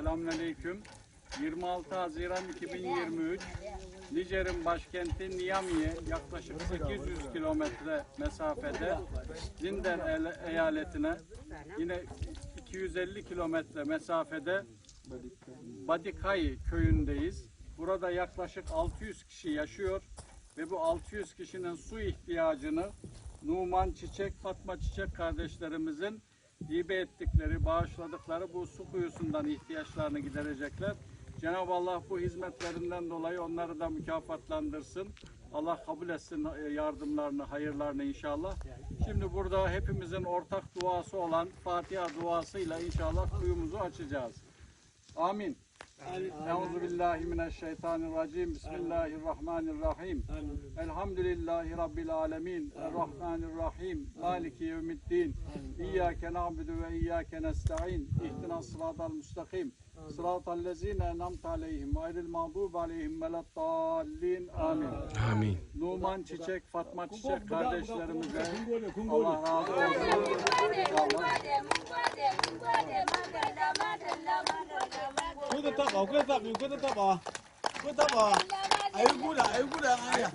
Selamünaleyküm. 26 Haziran 2023 Nijer'in başkenti Niamey'e yaklaşık 800 kilometre mesafede Zinder eyaletine yine 250 kilometre mesafede Badikay köyündeyiz. Burada yaklaşık 600 kişi yaşıyor ve bu 600 kişinin su ihtiyacını Numan Çiçek, Fatma Çiçek kardeşlerimizin hibe ettikleri, bağışladıkları bu su kuyusundan ihtiyaçlarını giderecekler. Cenab-ı Allah bu hizmetlerinden dolayı onları da mükafatlandırsın. Allah kabul etsin e, yardımlarını, hayırlarını inşallah. Şimdi burada hepimizin ortak duası olan Fatiha duasıyla inşallah kuyumuzu açacağız. Amin. Euzu billahi mineşşeytanirracim. Bismillahirrahmanirrahim. Elhamdülillahi rabbil alamin. Errahmanirrahim. Maliki yevmiddin. İyyake na'budu ve iyyake nestaîn. İhdinas sıratal müstakim. Sıratal lezîne en'amte aleyhim gayril mağdûbi aleyhim veleddallin. Amin. Amin. Numan Çiçek, Fatma Çiçek kardeşlerimize Allah razı olsun. 大宝快大宝快大宝快大宝。还有姑娘还有姑娘哎呀。